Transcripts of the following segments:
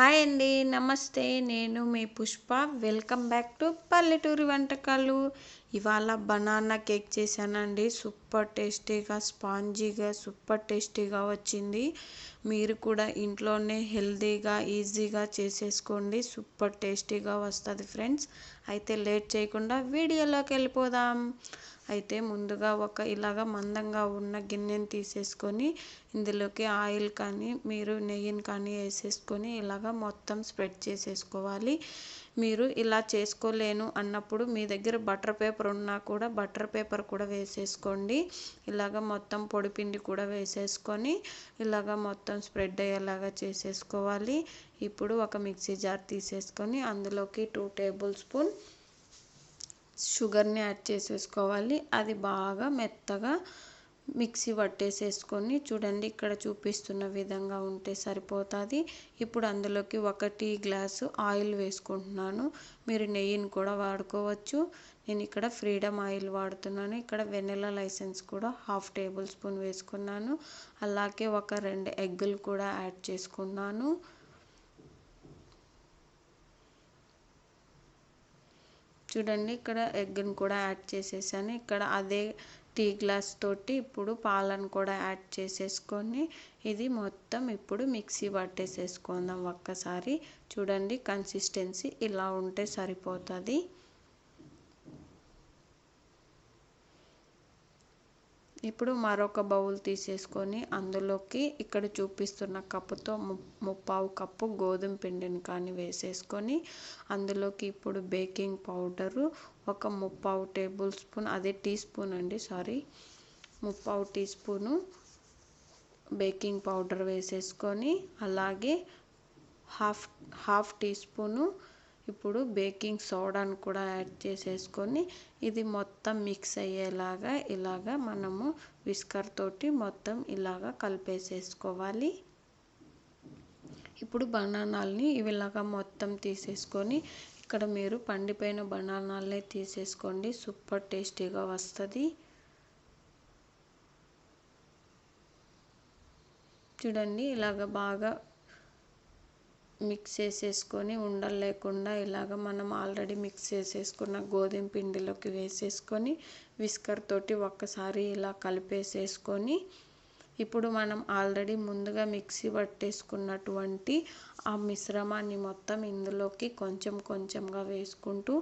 Hi అండి నమస్తే. నేను మీ పుష్ప. వెల్కమ్ బ్యాక్ టు పల్లెటూరి వంటకాలు. ఇవాళ బనానా కేక్ చేశానండి. సూపర్ టేస్టీగా స్పాంజీగా సూపర్ టేస్టీగా వచ్చింది. మీరు కూడా ఇంట్లోనే హెల్తీగా ఈజీగా చేసేసుకోండి. సూపర్ టేస్టీగా వస్తుంది ఫ్రెండ్స్. అయితే లేట్ చేయకుండా వీడియోలోకి వెళ్ళిపోదాం. అయితే ముందుగా ఒక ఇలాగ మందంగా ఉన్న గిన్నెని తీసేసుకొని ఇందులోకి ఆయిల్ కానీ మీరు నెయ్యిని కానీ వేసేసుకొని ఇలాగ మొత్తం స్ప్రెడ్ చేసేసుకోవాలి. మీరు ఇలా చేసుకోలేను అన్నప్పుడు మీ దగ్గర బటర్ పేపర్ ఉన్నా కూడా బటర్ పేపర్ కూడా వేసేసుకోండి. ఇలాగ మొత్తం పొడిపిండి కూడా వేసేసుకొని ఇలాగ మొత్తం స్ప్రెడ్ అయ్యేలాగా చేసేసుకోవాలి. ఇప్పుడు ఒక మిక్సీ జార్ తీసేసుకొని అందులోకి టూ టేబుల్ స్పూన్ షుగర్ని యాడ్ చేసేసుకోవాలి. అది బాగా మెత్తగా మిక్సీ పట్టేసేసుకొని చూడండి ఇక్కడ చూపిస్తున్న విధంగా ఉంటే సరిపోతుంది. ఇప్పుడు అందులోకి ఒక టీ గ్లాసు ఆయిల్ వేసుకుంటున్నాను. మీరు నెయ్యిని కూడా వాడుకోవచ్చు. నేను ఇక్కడ ఫ్రీడమ్ ఆయిల్ వాడుతున్నాను. ఇక్కడ వెనిలా లైసెన్స్ కూడా హాఫ్ టేబుల్ స్పూన్ వేసుకున్నాను. అలాగే ఒక రెండు ఎగ్గులు కూడా యాడ్ చేసుకున్నాను. చూడండి ఇక్కడ ఎగ్ని కూడా యాడ్ చేసేసాను. ఇక్కడ అదే టీ గ్లాస్ తోటి ఇప్పుడు పాలను కూడా యాడ్ చేసేసుకొని ఇది మొత్తం ఇప్పుడు మిక్సీ పట్టేసేసుకుందాం ఒక్కసారి. చూడండి కన్సిస్టెన్సీ ఇలా ఉంటే సరిపోతుంది. ఇప్పుడు మరొక బౌల్ తీసేసుకొని అందులోకి ఇక్కడ చూపిస్తున్న కప్పుతో ముప్పావు కప్పు గోధుమ పిండిని కానీ వేసేసుకొని అందులోకి ఇప్పుడు బేకింగ్ పౌడరు ఒక ముప్పావు టేబుల్ స్పూన్ అదే టీ స్పూన్ అండి సారీ ముప్పావు టీ స్పూను బేకింగ్ పౌడర్ వేసేసుకొని అలాగే హాఫ్ హాఫ్ టీ స్పూను ఇప్పుడు బేకింగ్ సోడాను కూడా యాడ్ చేసేసుకొని ఇది మొత్తం మిక్స్ అయ్యేలాగా ఇలాగా మనము విస్కర్ తోటి మొత్తం ఇలాగా కలిపేసేసుకోవాలి. ఇప్పుడు బనానాల్ని ఇవిలాగా మొత్తం తీసేసుకొని ఇక్కడ మీరు పండిపోయిన బనానాలనే తీసేసుకోండి. సూపర్ టేస్టీగా వస్తుంది. చూడండి ఇలాగ బాగా మిక్స్ చేసేసుకొని ఉండలు లేకుండా ఇలాగ మనం ఆల్రెడీ మిక్స్ చేసేసుకున్న గోధుమ పిండిలోకి వేసేసుకొని విస్కర్ తోటి ఒక్కసారి ఇలా కలిపేసేసుకొని ఇప్పుడు మనం ఆల్రెడీ ముందుగా మిక్సీ పట్టేసుకున్నటువంటి ఆ మిశ్రమాన్ని మొత్తం ఇందులోకి కొంచెం కొంచెంగా వేసుకుంటూ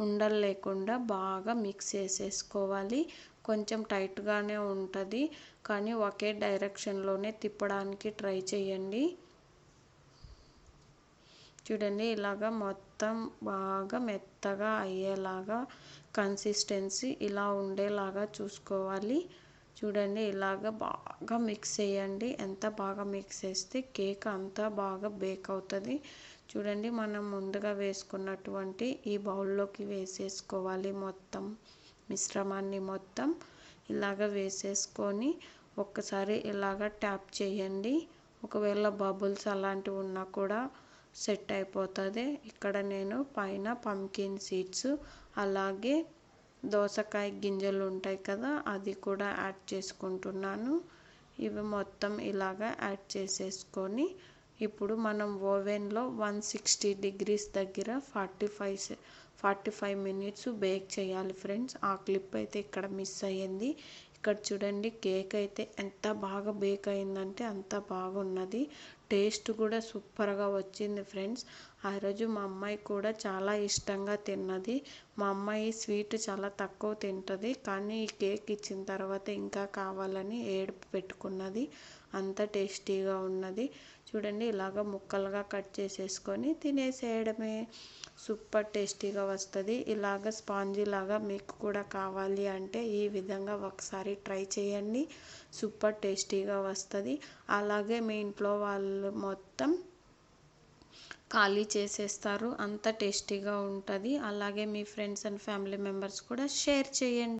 ఉండలు లేకుండా బాగా మిక్స్ చేసేసుకోవాలి. కొంచెం టైట్గానే ఉంటుంది కానీ ఒకే డైరెక్షన్లోనే తిప్పడానికి ట్రై చేయండి. చూడండి ఇలాగా మొత్తం బాగా మెత్తగా అయ్యేలాగా కన్సిస్టెన్సీ ఇలా ఉండేలాగా చూసుకోవాలి. చూడండి ఇలాగ బాగా మిక్స్ చేయండి. ఎంత బాగా మిక్స్ చేస్తే కేక్ అంతా బాగా బేక్ అవుతుంది. చూడండి మనం ముందుగా వేసుకున్నటువంటి ఈ బౌల్లోకి వేసేసుకోవాలి మొత్తం మిశ్రమాన్ని మొత్తం. ఇలాగ వేసేసుకొని ఒక్కసారి ఇలాగ ట్యాప్ చేయండి. ఒకవేళ బబుల్స్ అలాంటివి ఉన్నా కూడా సెట్ అయిపోతుంది. ఇక్కడ నేను పైన పంకిన్ సీడ్స్ అలాగే దోసకాయ గింజలు ఉంటాయి కదా అది కూడా యాడ్ చేసుకుంటున్నాను. ఇవి మొత్తం ఇలాగా యాడ్ చేసేసుకొని ఇప్పుడు మనం ఓవెన్లో వన్ సిక్స్టీ డిగ్రీస్ దగ్గర forty five forty five minutes bake చేయాలి ఫ్రెండ్స్. ఆ క్లిప్ అయితే ఇక్కడ మిస్ అయ్యింది. ఇక్కడ చూడండి కేక్ అయితే ఎంత బాగా బేక్ అయిందంటే అంత బాగున్నది. టేస్ట్ కూడా సూపర్గా వచ్చింది ఫ్రెండ్స్. ఆ రోజు మా అమ్మాయి కూడా చాలా ఇష్టంగా తిన్నది. మా అమ్మాయి స్వీట్ చాలా తక్కువ తింటుంది కానీ ఈ కేక్ ఇచ్చిన తర్వాత ఇంకా కావాలని ఏడుపు పెట్టుకున్నది. అంత టేస్టీగా ఉన్నది. చూడండి ఇలాగ ముక్కలుగా కట్ చేసేసుకొని తినేసేయడమే. సూపర్ టేస్టీగా వస్తుంది. ఇలాగ స్పాంజీ లాగా మీకు కూడా కావాలి అంటే ఈ విధంగా ఒకసారి ట్రై చేయండి. సూపర్ టేస్టీగా వస్తుంది. అలాగే మీ ఇంట్లో వాళ్ళు మొత్తం ఖాళీ చేసేస్తారు. అంత టేస్టీగా ఉంటుంది. అలాగే మీ ఫ్రెండ్స్ అండ్ ఫ్యామిలీ మెంబర్స్ కూడా షేర్ చేయండి.